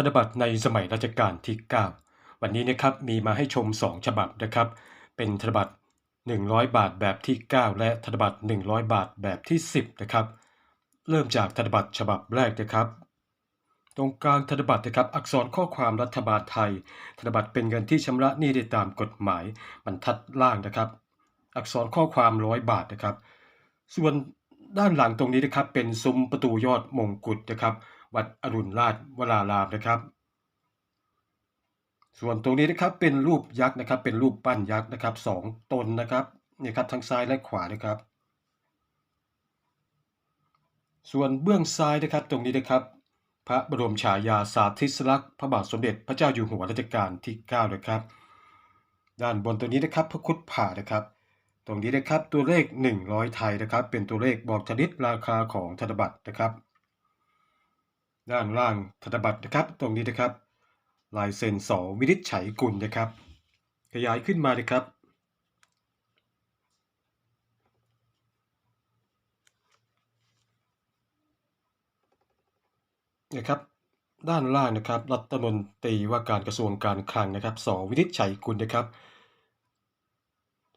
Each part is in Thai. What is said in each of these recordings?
ธนบัตรในสมัยรัชกาลที่ 9 วันนี้นะครับมีมาให้ชม 2 ฉบับนะครับ เป็นธนบัตร 100 บาทแบบที่ 9 และธนบัตร 100 บาทแบบที่ 10 นะครับ เริ่มจากธนบัตรฉบับแรกนะครับ ตรงกลางธนบัตรนะครับ อักษรข้อความรัฐบาลไทย ธนบัตรเป็นเงินที่ชำระหนี้ได้ตามกฎหมายบรรทัดล่างนะครับ อักษรข้อความร้อยบาทนะครับ ส่วนด้านหลังตรงนี้นะครับเป็นซุ้มประตูยอดมงกุฎนะครับ วัดอรุณราชวรารามนะครับ ส่วนตรงนี้นะครับเป็นรูปยักษ์นะครับ เป็นรูปปั้นยักษ์นะครับสองตนนะครับนี่ครับทั้งซ้ายและขวานะครับ ส่วนเบื้องซ้ายนะครับตรงนี้นะครับ พระบรมฉายาสาธิสลักษณ์พระบาทสมเด็จพระเจ้าอยู่หัวรัชกาลที่9นะครับด้านบนตัวนี้นะครับพระคุดผ่านะครับ ตรงนี้นะครับตัวเลข 100 ไทยนะครับ เป็นตัวเลขบอกชนิดราคาของธนบัตรนะครับ ด้านล่างธนบัตรนะครับ ตรงนี้นะครับ ลายเซ็นสอวินิจฉัยกุลนะครับ ขยายขึ้นมานะครับ นะครับด้านล่างนะครับรัฐมนตรีว่าการกระทรวงการคลังนะครับสวินิจฉัยกุลนะครับ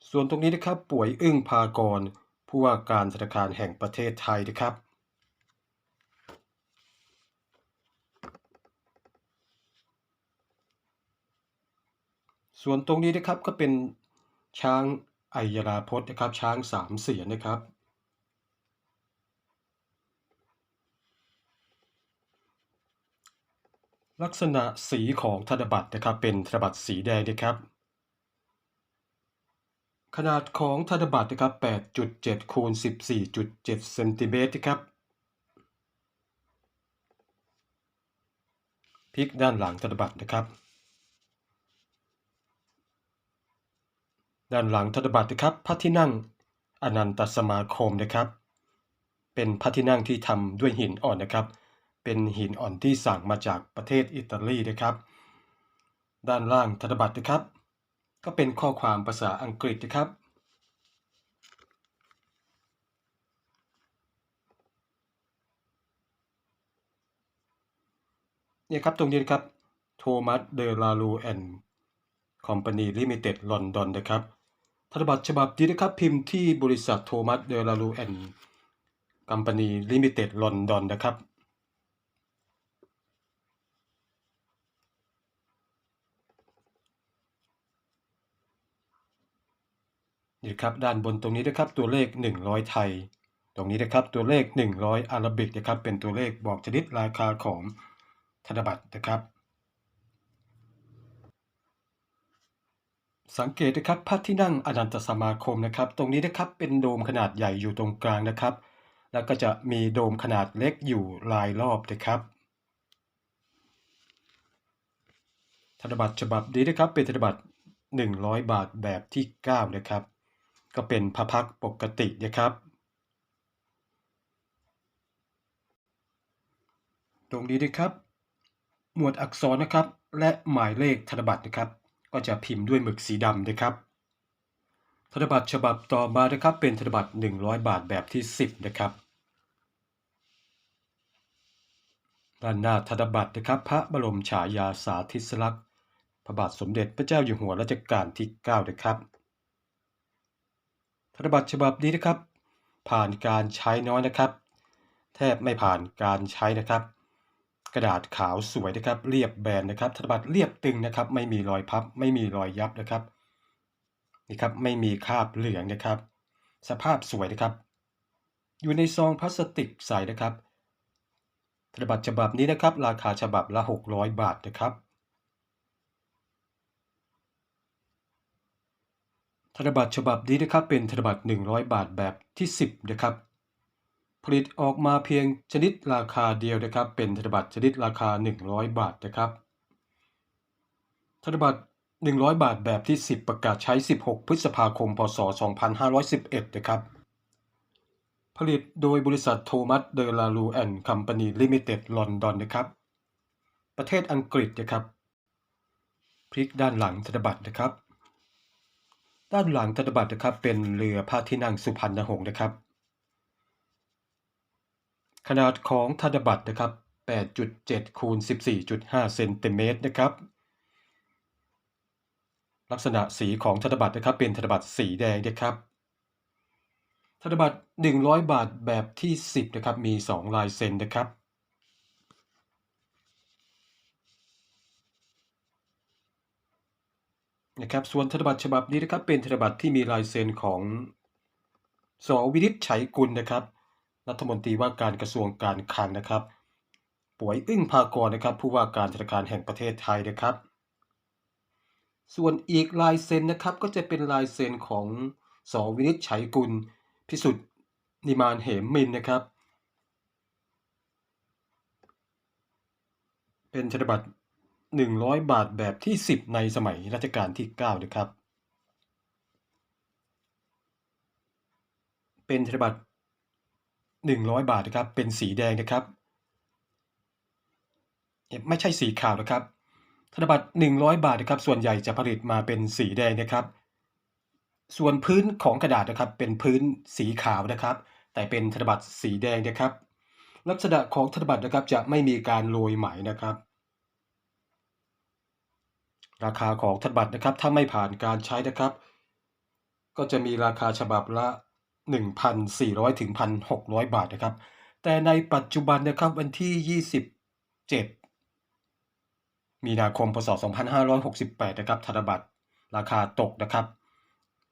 ส่วนตรงนี้นะครับป่วยอึ้งพากรผู้ว่าการธนาคารแห่งประเทศไทยนะครับ ส่วนตรงนี้นะครับก็เป็นช้างไอยราพจน์นะครับ ช้างสามเสียนนะครับ ลักษณะสีของธนบัตรนะครับ เป็นธนบัตรสีแดงนะครับ ขนาดของธนบัตรนะครับ 8.7คูณ14.7เซนติเมตรนะครับพลิกด้านหลังธนบัตรนะครับ ด้านหลังธนบัตรนะครับพระที่นั่งอนันตสมาคมนะครับ เป็นพระที่นั่งที่ทำด้วยหินอ่อนนะครับ เป็นหินอ่อนที่สั่งมาจากประเทศอิตาลีนะครับ ด้านล่างธนบัตรนะครับ ก็เป็นข้อความภาษาอังกฤษนะครับเนี่ยครับตรงนี้นะครับโทมัสเดลาลูแอนด์คอมพานีลิมิเต็ดลอนดอนนะครับ ธนบัตรฉบับนี้นะครับพิมพ์ที่บริษัทโทมัสเดลาลูแอนด์คอมพานีลิมิเต็ดลอนดอนนะครับ นี่ครับด้านบนตรงนี้นะครับตัวเลข 100 ไทย ตรงนี้นะครับตัวเลข 100อาราบิกนะครับเป็นตัวเลขบอกชนิดราคาของธนบัตรนะครับ สังเกตนะครับพระที่นั่งอนันตสมาคมนะครับ ตรงนี้นะครับเป็นโดมขนาดใหญ่อยู่ตรงกลางนะครับ แล้วก็จะมีโดมขนาดเล็กอยู่รายรอบนะครับธนบัตรฉบับนี้นะครับ เป็นธนบัตร100 บาทแบบที่9นะครับ ก็เป็นพระพักปกตินะครับ ตรงนี้นะครับ หมวดอักษรนะครับ และหมายเลขธนบัตรนะครับ ก็จะพิมพ์ด้วยหมึกสีดำนะครับ ธนบัตรฉบับต่อมานะครับ เป็นธนบัตร 100 บาทแบบที่ 10 นะครับด้านหน้าธนบัตรนะครับ พระบรมฉายาสาธิสลักษณ์พระบาทสมเด็จพระเจ้าอยู่หัวรัชกาลที่ 9 นะครับ ธนบัตรฉบับนี้นะครับ ผ่านการใช้น้อยนะครับ แทบไม่ผ่านการใช้นะครับ กระดาษขาวสวยนะครับ เรียบแบนนะครับธนบัตรเรียบตึงนะครับ ไม่มีรอยพับ ไม่มีรอยยับนะครับนี่ครับไม่มีคราบเหลืองนะครับ สภาพสวยนะครับ อยู่ในซองพลาสติกใสนะครับธนบัตรฉบับนี้นะครับ ราคาฉบับละ 600 บาทนะครับธนบัตรฉบับนี้นะครับเป็นธนบัตร100 บาทแบบที่ 10 นะครับ ผลิตออกมาเพียงชนิดราคาเดียวนะครับ เป็นธนบัตรชนิดราคา 100 บาทนะครับธนบัตร100 บาทแบบที่ 10 ประกาศใช้ 16 พฤษภาคม พศ 2511 นะครับ ผลิตโดยบริษัทโทมัสเดลาลูแอนด์คัมพานีลิมิเต็ดลอนดอนนะครับ ประเทศอังกฤษนะครับพลิกด้านหลังธนบัตรนะครับ ด้านหลังธนบัตรนะครับเป็นเรือพระที่นั่งสุพรรณหงษ์นะครับ ขนาดของธนบัตรนะครับ 8.7คูณ14.5 เซนติเมตรนะครับ ลักษณะสีของธนบัตรนะครับ เป็นธนบัตรสีแดงนะครับ ธนบัตร 100 บาทแบบที่ 10 นะครับ มี 2 ลายเซ็นนะครับนะครับส่วนธนบัตรฉบับนี้นะครับเป็นธนบัตรที่มีลายเซ็นของสวินิจฉัยกุลนะครับ รัฐมนตรีว่าการกระทรวงการคลังนะครับป่วยอึ้งภากรนะครับ ผู้ว่าการธนาคารแห่งประเทศไทยนะครับ ส่วนอีกลายเซ็นนะครับก็จะเป็นลายเซ็นของสอวินิจฉัยกุล พิสุทธิ์นิมานเหมมินนะครับ เป็นธนบัตร100 บาทแบบที่ 10 ในสมัยรัชกาลที่ 9 นะครับ เป็นธนบัตร 100 บาทนะครับ เป็นสีแดงนะครับไม่ใช่สีขาวนะครับธนบัตร100 บาทนะครับ ส่วนใหญ่จะผลิตมาเป็นสีแดงนะครับ ส่วนพื้นของกระดาษนะครับ เป็นพื้นสีขาวนะครับ แต่เป็นธนบัตรสีแดงนะครับ ลักษณะของธนบัตรนะครับจะไม่มีการโรยไหมนะครับ ราคาของธนบัตรนะครับ ถ้าไม่ผ่านการใช้นะครับ ก็จะมีราคาฉบับละ 1,400 ถึง 1,600 บาทนะครับ แต่ในปัจจุบันนะครับวันที่ 27 มีนาคม พศ 2568 นะครับธนบัตรราคาตกนะครับ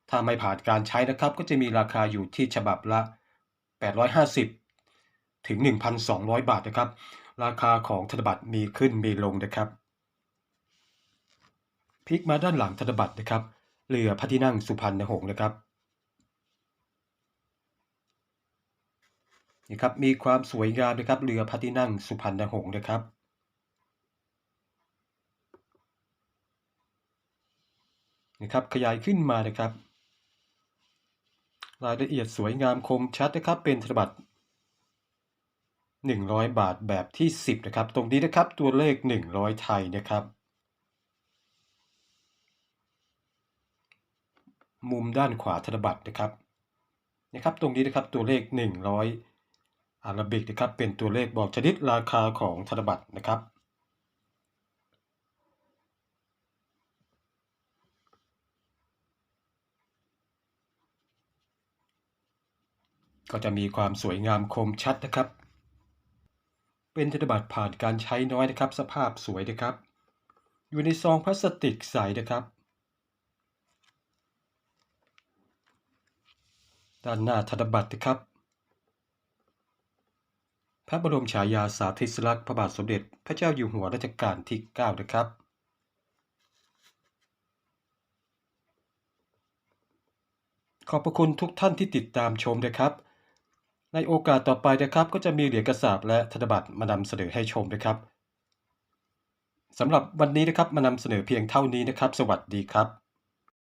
ถ้าไม่ผ่านการใช้นะครับ ก็จะมีราคาอยู่ที่ฉบับละ 850 ถึง 1,200 บาทนะครับ ราคาของธนบัตรมีขึ้นมีลงนะครับ พลิกมาด้านหลังธนบัตรนะครับ เรือพระที่นั่งสุพรรณหงส์นะครับ นี่ครับมีความสวยงามนะครับเรือพระที่นั่งสุพรรณหงส์นะครับ นะครับขยายขึ้นมานะครับ รายละเอียดสวยงามคมชัดนะครับเป็นธนบัตร100 บาทแบบที่ 10 นะครับ ตรงนี้นะครับตัวเลข 100 ไทยนะครับ มุมด้านขวาธนบัตรนะครับนะครับ ตรงนี้นะครับตัวเลข 100 อาราบิกนะครับเป็นตัวเลขบอกชนิดราคาของธนบัตรนะครับก็จะมีความสวยงามคมชัดนะครับ เป็นธนบัตรผ่านการใช้น้อยนะครับ สภาพสวยนะครับ อยู่ในซองพลาสติกใสนะครับ ด้านหน้าธนบัตรนะครับ พระบรมฉายาสาธิสลักษณ์พระบาทสมเด็จพระเจ้าอยู่หัวรัชกาลที่ 9 นะครับ ขอบพระคุณทุกท่านที่ติดตามชมนะครับ ในโอกาสต่อไปนะครับ ก็จะมีเหรียญกระสาบและธนบัตรมานำเสนอให้ชมนะครับสำหรับวันนี้นะครับมานำเสนอเพียงเท่านี้นะครับ สวัสดีครับ